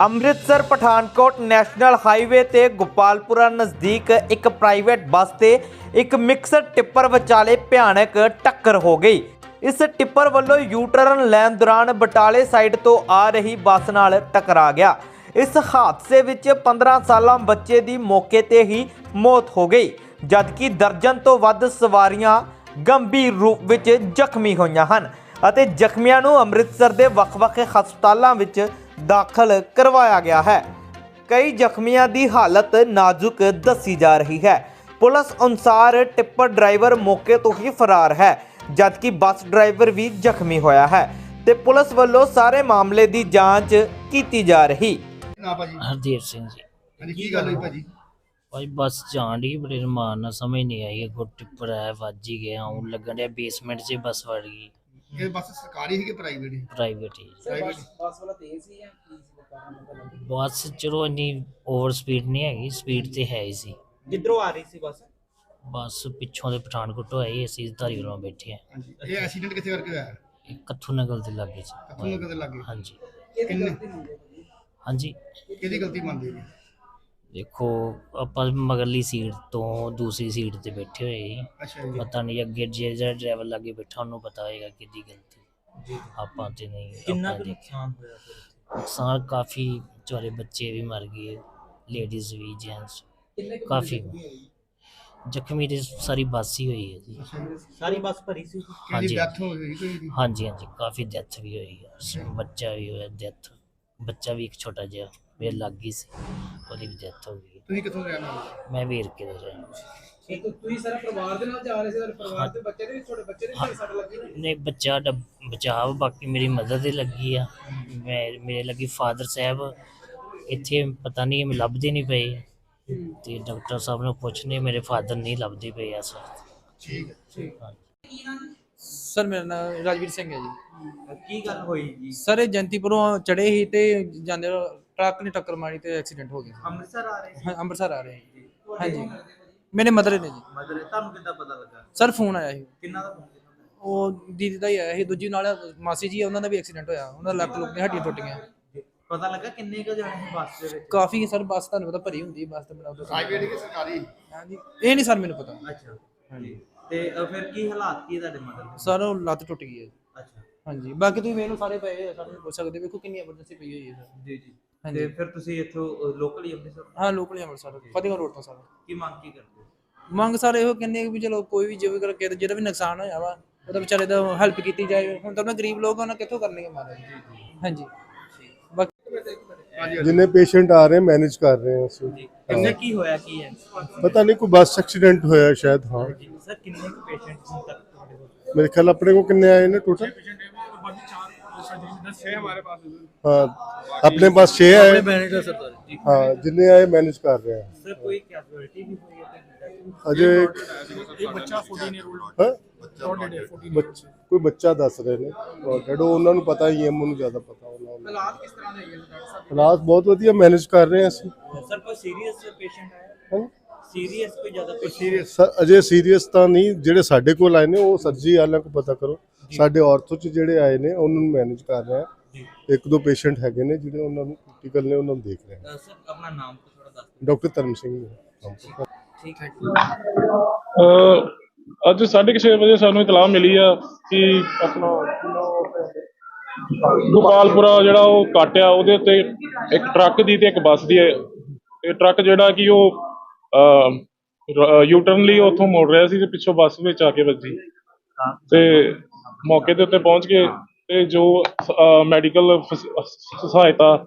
Amritsar Pathankot national highway ਤੇ ਗੋਪਾਲਪੁਰਾ ਨਜ਼ਦੀਕ ਇੱਕ ਪ੍ਰਾਈਵੇਟ ਬੱਸ ਤੇ ਇੱਕ ਮਿਕਸਰ ਟਿੱਪਰ ਵਿਚਾਲੇ ਭਿਆਨਕ ਟੱਕਰ ਹੋ ਗਈ। ਇਸ ਟਿੱਪਰ ਵੱਲੋਂ ਯੂ ਟਰਨ ਲੈਣ ਦੌਰਾਨ ਬਟਾਲੇ ਸਾਈਡ ਤੋਂ ਆ ਰਹੀ ਬੱਸ ਨਾਲ ਟਕਰਾ ਗਿਆ। ਇਸ ਹਾਦਸੇ ਵਿੱਚ 15 ਸਾਲਾਂ ਬੱਚੇ ਦੀ ਮੌਕੇ ਤੇ ਹੀ ਮੌਤ ਹੋ ਗਈ, ਜਦਕਿ ਦਰਜਨ ਤੋਂ ਵੱਧ ਸਵਾਰੀਆਂ ਗੰਭੀਰ ਰੂਪ ਵਿੱਚ ਜ਼ਖਮੀ ਹੋਈਆਂ ਹਨ ਅਤੇ ਜ਼ਖਮੀਆਂ ਨੂੰ ਅੰਮ੍ਰਿਤਸਰ ਦੇ ਵੱਖ-ਵੱਖ ਹਸਪਤਾਲਾਂ ਵਿੱਚ ਦਾਖਲ ਕਰਵਾਇਆ ਗਿਆ ਹੈ। ਕਈ ਜ਼ਖਮੀਆਂ ਦੀ ਹਾਲਤ ਨਾਜ਼ੁਕ ਦੱਸੀ ਜਾ ਰਹੀ ਹੈ। ਪੁਲਿਸ ਅਨੁਸਾਰ ਟਿੱਪਰ ਡਰਾਈਵਰ ਮੌਕੇ ਤੋਂ ਹੀ ਫਰਾਰ ਹੈ ਜਦਕਿ ਬੱਸ ਡਰਾਈਵਰ ਵੀ ਜ਼ਖਮੀ ਹੋਇਆ ਹੈ ਤੇ ਪੁਲਿਸ ਵੱਲੋਂ ਸਾਰੇ ਮਾਮਲੇ ਦੀ ਜਾਂਚ ਕੀਤੀ ਜਾ ਰਹੀ। ਨਾ ਭਾਜੀ? ਹਰਦੀਪ ਸਿੰਘ ਜੀ। ਹਾਂਜੀ ਕੀ ਗੱਲ ਹੋਈ ਭਾਜੀ? ਭਾਈ ਬੱਸ ਜਾਣ ਦੀ ਬੜੇ ਰਮਾਨ ਨਾਲ ਸਮਝ ਨਹੀਂ ਆਈ ਅੱਗੋਂ ਟਿੱਪਰ ਆਇਆ ਵੱਜ ਹੀ ਗਿਆ ਹੁਣ ਲੱਗਣ ਡਿਆ ਬੇਸਮੈਂਟ 'ਚ ਬੱਸ ਵੜ ਗਈ। ਇਹ ਬੱਸ ਸਰਕਾਰੀ ਸੀ ਕਿ ਪ੍ਰਾਈਵੇਟ ਸੀ ਪ੍ਰਾਈਵੇਟ ਹੀ ਪ੍ਰਾਈਵੇਟ ਬੱਸ ਵਾਲਾ ਤੇਜ਼ ਸੀ ਜਾਂ ਕੀ ਸੀ ਕਾਰਨ ਬੱਸ ਚਲੋ ਇੰਨੀ ਓਵਰ ਸਪੀਡ ਨਹੀਂ ਹੈਗੀ ਸਪੀਡ ਤੇ ਹੈ ਹੀ ਸੀ। ਕਿੱਧਰੋਂ ਆ ਰਹੀ ਸੀ ਬੱਸ? ਬੱਸ ਪਿੱਛੋਂ ਦੇ ਪਠਾਨਕੋਟ ਤੋਂ ਆਈ ਅਸੀਂ ਧਾਰੀਵਾਲੋਂ ਬੈਠੇ ਆ ਹਾਂਜੀ ਇਹ ਐਕਸੀਡੈਂਟ ਕਿੱਥੇ ਕਰਕੇ ਹੋਇਆ? ਇਹ ਕੱਥੂ ਨਗਲ ਦੇ ਲਾਗੇ ਕਿੱਥੋਂ ਚ ਨਗਰ ਦੇ ਲੱਗੇ? ਹਾਂਜੀ। ਕਿਹਦੀ ਕਿੰਨੇ? ਗਲਤੀ ਨਹੀਂ ਹੈ ਹਾਂਜੀ। ਕਿਹਦੀ ਗਲਤੀ ਮੰਨਦੇ ਜੀ ਦੇਖੋ ਆਪਾਂ ਮਗਰਲੀ ਸੀਟ ਤੋਂ ਦੂਸਰੀ ਸੀਟ ਤੇ ਬੈਠੇ ਹੋਏ ਸੀ। ਅੱਛਾ ਜੀ। ਪਤਾ ਨਹੀਂ ਅੱਗੇ ਜੇ ਜਿਹੜਾ ਡਰਾਈਵਰ ਲਾਗੇ ਬੈਠਾ ਉਹਨੂੰ ਪਤਾ ਹੋਏਗਾ ਕਿਹਦੀ ਗਲਤੀ। ਆਪਾਂ ਤੇ ਨਹੀਂ ਕਿੰਨਾ ਕੁ ਨੁਕਸਾਨ ਹੋਇਆ ਫਿਰ ਨੁਕਸਾਨ ਕਾਫੀ ਵਿਚਾਰੇ ਬੱਚੇ ਵੀ ਮਰ ਗਏ ਲੇਡੀਜ਼ ਵੀ ਜੈਂਟਸ ਕਾਫੀ। ਜ਼ਖਮੀ ਦੀ ਸਾਰੀ ਬੱਸ ਹੀ ਹੋਈ ਹੈ ਜੀ। ਜੀ ਸਾਰੀ ਬੱਸ ਭਰੀ ਸੀ ਹਾਂਜੀ। ਡੈਥ ਹੋ ਗਈ ਕੋਈ ਹਾਂਜੀ ਹਾਂਜੀ ਕਾਫੀ ਡੈਥ ਵੀ ਹੋਈ ਹੈ ਬੱਚਾ ਵੀ ਹੋਇਆ ਡੈਥ ਬੱਚਾ ਵੀ ਇੱਕ ਛੋਟਾ ਜਿਹਾ। ਮੇਰੇ ਲੱਗ ਗਈ ਸੀ ਉਹਦੀ ਵੀ ਡੈਥ ਹੋ ਗਈ। ਤੁਸੀਂ ਕਿੱਥੋਂ ਰਹਿਣ ਵਾਲੇ ਮੈਂ ਵੀਰ ਕੇ ਦਾ ਰਿਹਾ ਇਹ ਤਾਂ ਤੁਸੀਂ ਸਾਰਾ ਪਰਿਵਾਰ ਦੇ ਨਾਲ ਜਾ ਰਹੇ ਸੀ ਤੁਹਾਡੇ ਪਰਿਵਾਰ ਦੇ ਬੱਚੇ ਦੇ ਵੀ ਤੁਹਾਡੇ ਬੱਚੇ ਦੇ ਵੀ ਸੱਟ ਲੱਗੀ ਨਾ ਨੇ ਬੱਚਾ ਦਾ ਬਚਾਅ ਬਾਕੀ ਮੇਰੀ ਮਦਦ ਦੇ ਲੱਗੀ ਆ। ਮੈਂ ਮੇਰੇ ਲੱਗੀ ਫਾਦਰ ਸਾਹਿਬ। ਇੱਥੇ ਪਤਾ ਨਹੀਂ ਮੈਂ ਲੱਭਦੇ ਨਹੀਂ ਪਏ ਤੇ ਡਾਕਟਰ ਸਾਹਿਬ ਨੂੰ ਪੁੱਛਨੇ ਮੇਰੇ ਫਾਦਰ ਨਹੀਂ ਲੱਭਦੇ ਪਏ ਇਸ ਵਕਤ ਠੀਕ ਹੈ। ਹਾਂਜੀ ਸਰ ਮੇਰਾ ਨਾਮ ਰਾਜਵੀਰ ਸਿੰਘ ਹੈ ਜੀ। ਕੀ ਗੱਲ ਹੋਈ ਜੀ? ਸਰ ਇਹ ਜੰਤੀਪੁਰੋਂ ਚੜੇ ਸੀ ਤੇ ਜਾਂਦੇ ਨੂੰ ਟਰੱਕ ਨੇ ਟੱਕਰ ਮਾਰੀ ਤੇ ਐਕਸੀਡੈਂਟ ਹੋ ਗਿਆ। ਅੰਮ੍ਰਿਤਸਰ ਆ ਰਹੇ ਹਾਂ, ਅੰਮ੍ਰਿਤਸਰ ਆ ਰਹੇ ਸੀ ਹਾਂਜੀ। ਮੇਰੇ ਮਦਰ ਨੇ ਜੀ। ਮਦਰ ਤੁਹਾਨੂੰ ਕਿੱਦਾਂ ਪਤਾ ਲੱਗਾ? ਸਰ ਫੋਨ ਆਇਆ ਸੀ। ਕਿੰਨਾ ਦਾ ਫੋਨ ਕੀਤਾ ਉਹ ਦੀਦੀ ਦਾ ਹੀ ਆਇਆ ਸੀ। ਦੂਜੀ ਨਾਲ ਮਾਸੀ ਜੀ ਆ, ਉਹਨਾਂ ਦਾ ਵੀ ਐਕਸੀਡੈਂਟ ਹੋਇਆ। ਉਹਨਾਂ ਦਾ ਲੱਕ ਲੁੱਕ ਦੀਆਂ ਹੱਡੀਆਂ ਟੁੱਟ ਗਈਆਂ। ਪਤਾ ਲੱਗਾ ਕਿੰਨੇ ਕੁ ਜਾਣੇ ਸੀ ਬੱਸ ਦੇ ਵਿੱਚ? ਕਾਫੀ ਸਰ ਬੱਸ ਤੁਹਾਨੂੰ ਪਤਾ ਭਰੀ ਹੁੰਦੀ ਬੱਸ ਤੇ ਬਣਾ ਦੋ ਪ੍ਰਾਈਵੇਟ ਕਿ ਸਰਕਾਰੀ। ਹਾਂਜੀ। ਇਹ ਨਹੀਂ ਸਰ ਮੈਨੂੰ ਪਤਾ। ਅੱਛਾ। ਹਾਂਜੀ। ਤੇ ਅ, ਫਿਰ ਕੀ ਹਾਲਾਤ ਕੀ ਤੁਹਾਡੇ ਮਦਰ ਦੇ? ਸਰ ਉਹ ਲੱਤ ਟੁੱਟ ਗਈ ਹੈ ਅੱਛਾ। ਹਾਂਜੀ ਬਾਕੀ ਤੁਸੀਂ ਮੈਨੂੰ ਸਾਰੇ ਪਏ ਆ, ਸਾਰੇ ਪੁੱਛ ਸਕਦੇ ਵੇਖੋ ਕਿੰਨੀ ਐਮਰਜੈਂਸੀ ਪਈ ਹੋਈ ਹੈ ਸਰ। ਜੀ ਜੀ। ਹਾਂਜੀ। ਤੇ ਫਿਰ ਤੁਸੀਂ ਇੱਥੋਂ ਲੋਕਲ ਹੀ ਅੰਮ੍ਰਿਤਸਰ? ਹਾਂ ਲੋਕਲ ਅੰਮ੍ਰਿਤਸਰ ਫਤਿਹਗੜ੍ਹ ਰੋਡ ਤੋਂ ਸਰ। ਕੀ ਮੰਗ ਕੀ ਕਰਦੇ ਹੋ? ਮੰਗ ਸਾਰੇ ਇਹੋ ਕਹਿੰਦੇ ਆ ਵੀ ਚਲੋ ਕੋਈ ਵੀ ਜਿਵੇਂ ਕਰ ਕੇ ਜਿਹਦਾ ਵੀ ਨੁਕਸਾਨ ਹੋਇਆ ਵਾ ਉਹਦਾ ਵਿਚਾਰੇ ਦਾ ਹੈਲਪ ਕੀਤੀ ਜਾਏ। ਹੁਣ ਤਾਂ ਉਹਨਾਂ ਗਰੀਬ ਲੋਕ ਆ, ਉਹਨਾਂ ਕਿੱਥੋਂ ਕਰਨਗੇ ਮਹਾਰਾਜ? ਹਾਂਜੀ। ਬਾਕੀ ਜਿੰਨੇ ਪੇਸ਼ੈਂਟ ਆ ਰਹੇ ਮੈਨੇਜ ਕਰ ਰਹੇ ਹਾਂ ਅਸੀਂ। ਕਿੰਨੇ ਕੀ ਹੋਇਆ ਕੀ ਹੈ? ਪਤਾ ਨਹੀਂ ਕੋਈ ਬੱਸ ਐਕਸੀਡੈਂਟ ਹੋਇਆ ਸ਼ਾਇਦ ਹਾਂ। ਜੀ ਸਰ ਕਿੰਨੇ ਕੁ ਪੇਸ਼ੈਂਟ ਹੁਣ ਤੱਕ ਤੁਹਾਡੇ ਕੋਲ? ਮੇਰੇ ਖਿਆਲ ਆਪਣੇ ਕੋ ਕਿੰਨੇ ਆਏ ਨੇ ਟੋਟਲ ਹਾਂ ਆਪਣੇ ਪਾਸ 6 ਆਏ ਮੈਨੇਜਰ ਸਰ ਜੀ ਹਾਂ ਜਿੰਨੇ ਆਏ ਮੈਨੇਜ ਕਰ ਰਹੇ ਹਾਂ ਸਰ ਕੋਈ ਬੱਚਾ 14 ਈਅਰ 올ਡ ਕੋਈ ਬੱਚਾ ਦੱਸ ਰਹੇ ਨੇ। ਡੈਡ ਉਹਨਾਂ ਨੂੰ ਪਤਾ ਹੀ ਹੈ ਮੈਨੂੰ ਜ਼ਿਆਦਾ ਪਤਾ ਉਹਨਾਂ ਨੂੰ। ਹਾਲਾਤ ਕਿਸ ਤਰ੍ਹਾਂ ਦੇ ਹੈਗੇ ਡਾਕਟਰ ਸਾਹਿਬ? ਹਾਲਾਤ ਬਹੁਤ ਵਧੀਆ ਮੈਨੇਜ ਕਰ ਰਹੇ ਹਾਂ ਅਸੀਂ। ਸਰ ਕੋਈ ਸੀਰੀਅਸ ਪੇਸ਼ੈਂਟ ਆਇਆ? ਹਾਂ? ਸੀਰੀਅਸ ਕੋਈ ਜ਼ਿਆਦਾ ਸਰ ਅਜੇ ਸੀਰੀਅਸ ਤਾਂ ਨਹੀਂ ਜਿਹੜੇ ਸਾਡੇ ਕੋਲ ਆਏ ਨੇ ਉਹ ਸਰਜੀ ਵਾਲਿਆਂ ਕੋ ਪਤਾ ਕਰੋ। ਸਾਡੇ ਆਰਥੋ ਚ ਜਿਹੜੇ ਆਏ ਨੇ ਉਹਨਾਂ ਨੂੰ ਮੈਨੇਜ ਕਰ ਰਹੇ ਜੀ। ਆ ਇੱਕ ਦੋ ਪੇਸ਼ੈਂਟ ਹੈਗੇ ਨੇ ਜਿਹੜੇ ਉਹਨਾਂ ਨੂੰ ਕ੍ਰਿਟੀਕਲ ਨੇ ਉਹਨਾਂ ਨੂੰ ਦੇਖ ਰਹੇ ਆ ਸਰ ਆਪਣਾ ਨਾਮ ਥੋੜਾ ਦੱਸ ਡਾਕਟਰ ਧਰਮ ਸਿੰਘ ਠੀਕ ਹੈ। ਅੱਜ 6:30 ਵਜੇ ਸਾਨੂੰ ਇਤਲਾਹ ਮਿਲੀ ਆ ਕਿ ਆਪਣਾ ਗੋਪਾਲਪੁਰਾ ਜਿਹੜਾ ਉਹ ਕਾਟਿਆ ਉਹਦੇ ਉੱਤੇ ਇੱਕ ਟਰੱਕ ਦੀ ਤੇ ਇੱਕ ਬੱਸ ਦੀ। ਇਹ ਟਰੱਕ ਜਿਹੜਾ ਕਿ ਉਹ ਯੂ ਟਰਨ ਲਈ ਉੱਥੋਂ ਮੋੜ ਰਿਹਾ ਸੀ ਤੇ ਪਿੱਛੋਂ ਬੱਸ ਵਿੱਚ ਆ ਕੇ ਵੱਜੀ। ਤੇ ਮੌਕੇ ਦੇ ਉੱਤੇ ਪਹੁੰਚ ਕੇ ਤੇ ਜੋ ਮੈਡੀਕਲ ਸਹਾਇਤਾ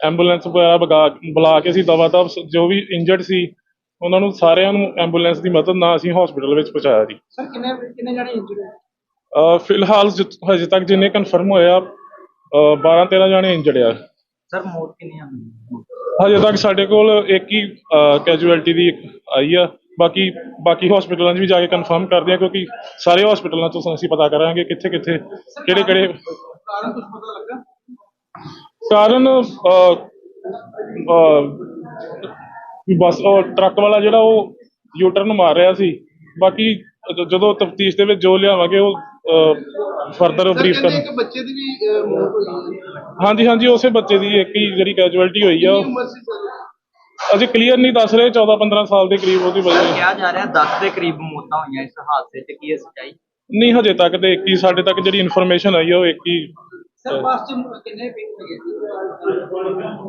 ਐਂਬੂਲੈਂਸ ਵਗੈਰਾ ਬੁਲਾ ਕੇ ਅਸੀਂ ਦਵਾ ਦਵ ਜੋ ਵੀ ਇੰਜਰਡ ਸੀ ਉਹਨਾਂ ਨੂੰ ਸਾਰਿਆਂ ਨੂੰ ਐਂਬੂਲੈਂਸ ਦੀ ਮਦਦ ਨਾਲ ਅਸੀਂ ਹਸਪੀਟਲ ਵਿੱਚ ਪਹੁੰਚਾਇਆ ਜੀ। ਸਰ ਕਿੰਨੇ ਕਿੰਨੇ ਜਣੇ ਇੰਜਰਡ ਅਹ ਫਿਲਹਾਲ ਹਜੇ ਤੱਕ ਜਿੰਨੇ ਕਨਫਰਮ ਹੋਇਆ 12 13 ਜਾਣੇ ਇੰਜਰਡ ਆ। ਸਰ ਮੌਤ ਕਿੰਨੀਆਂ ਹੋਈਆਂ ਹਜੇ ਤੱਕ ਸਾਡੇ ਕੋਲ ਇੱਕ ਹੀ ਕੈਜੂਅਲਟੀ ਦੀ ਆਈ ਆ। ਬਾਕੀ ਬਾਕੀ ਹਸਪੀਟਲਾਂ 'ਚ ਵੀ ਜਾ ਕੇ ਕਨਫਰਮ ਕਰਦੇ ਆ ਕਿਉਂਕਿ ਸਾਰੇ ਹਸਪੀਟਲਾਂ ਤੋਂ ਅਸੀਂ ਪਤਾ ਕਰਾਂਗੇ ਕਿੱਥੇ ਕਿੱਥੇ ਕਿਹੜੇ ਕਿਹੜੇ ਕਾਰਨ ਕੁਝ ਪਤਾ ਲੱਗਾ? ਕਾਰਨ ਅਹ, ਅਹ, ਬਸ ਉਹ ਟਰੱਕ ਵਾਲਾ ਜਿਹੜਾ ਉਹ ਯੂਟਰਨ ਮਾਰ ਰਿਹਾ ਸੀ। ਬਾਕੀ ਜਦੋਂ ਤਫਤੀਸ਼ ਦੇ ਵਿੱਚ ਜੋ ਲਿਆਵਾਂਗੇ ਉਹ ਫਰਦਰ ਬਰੀਫ ਕਰਨ। ਇੱਕ ਬੱਚੇ ਦੀ ਵੀ ਅਹ, ਮੌਤ ਹੋਈ। ਹੈ ਹਾਂਜੀ ਹਾਂਜੀ ਉਸੇ ਬੱਚੇ ਦੀ ਇੱਕ ਹੀ ਜਿਹੜੀ ਕੈਜੁਅਲਟੀ ਹੋਈ ਆ। ਕੀ ਉਹ ਉਮਰ ਸੀ ਸਰ ਅਜੇ ਕਲੀਅਰ ਨਹੀਂ ਦੱਸ ਰਹੇ 14 15 ਸਾਲ ਦੇ ਕਰੀਬ ਉਹਦੀ ਵਜ੍ਹਾ ਕਿਹਾ ਜਾ ਰਿਹਾ 10 ਦੇ ਕਰੀਬ ਮੌਤਾਂ ਹੋਈਆਂ ਇਸ ਹਾਦਸੇ 'ਚ ਕੀ ਇਹ ਸੱਚਾਈ? ਨਹੀਂ ਹਜੇ ਤੱਕ ਤੇ ਇੱਕ ਹੀ ਸਾਡੇ ਤੱਕ ਜਿਹੜੀ ਇਨਫੋਰਮੇਸ਼ਨ ਆਈ ਆ ਉਹ ਇੱਕ ਹੀ ਸਰ ਬੱਸ ਚ ਕਿੰਨੇ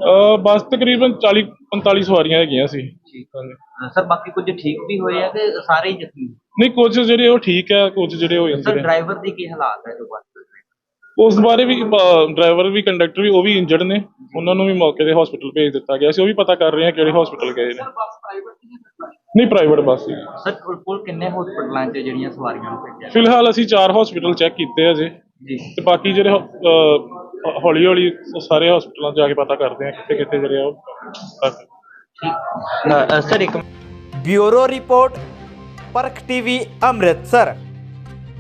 ਅਹ ਬੱਸ ਤਕਰੀਬਨ 40 45 ਸਵਾਰੀਆਂ ਹੈਗੀਆਂ ਸੀ। ਸਰ ਬਾਕੀ ਕੁਝ ਠੀਕ ਵੀ ਹੋਏ ਆ ਕਿ ਸਾਰੇ ਹੀ ਜ਼ਖਮੀ? ਨਹੀਂ ਕੁਝ ਜਿਹੜੇ ਉਹ ਠੀਕ ਹੈ ਕੁਝ ਜਿਹੜੇ ਹੋ ਜਾਂਦੇ ਸਰ ਨੇ ਡਰਾਈਵਰ ਦੀ ਕੀ ਹਾਲਾਤ ਹੈ ਜੋ ਬੱਸ ਦੇ ਉਸ ਬਾਰੇ ਵੀ ਡਰਾਈਵਰ ਵੀ ਕੰਡਕਟਰ ਵੀ ਉਹ ਵੀ ਇੰਜਰਡ ਨੇ। ਉਹਨਾਂ ਨੂੰ ਵੀ ਮੌਕੇ ਤੇ ਹਸਪੀਟਲ ਭੇਜ ਦਿੱਤਾ ਗਿਆ ਸੀ। ਉਹ ਵੀ ਪਤਾ ਕਰ ਰਹੇ ਆ ਕਿਹੜੇ ਹਸਪੀਟਲ ਗਏ ਨੇ। ਨਹੀਂ ਪ੍ਰਾਈਵੇਟ ਬੱਸ ਸੀ ਸਰ ਕੁੱਲ ਕੁੱਲ ਕਿੰਨੇ ਹਸਪਤਾਲਾਂ 'ਚ ਜਿਹੜੀਆਂ ਸਵਾਰੀਆਂ ਨੂੰ ਭੇਜਿਆ? ਫਿਲਹਾਲ ਅਸੀਂ ਚਾਰ ਹਸਪੀਟਲ ਚੈੱਕ ਕੀਤੇ ਆ ਜੇ ਜੀ। ਤੇ ਬਾਕੀ ਜਿਹੜੇ ਹੌਲੀ ਹੌਲੀ ਸਾਰੇ ਹਸਪੀਟਲਾਂ 'ਚ ਜਾ ਕੇ ਪਤਾ ਕਰਦੇ ਆ ਕਿੱਥੇ ਕਿੱਥੇ ਜਿਹੜੇ ਆ ਉਹ। ਸਰ ਇੱਕ bureau report Parakh TV Amritsar.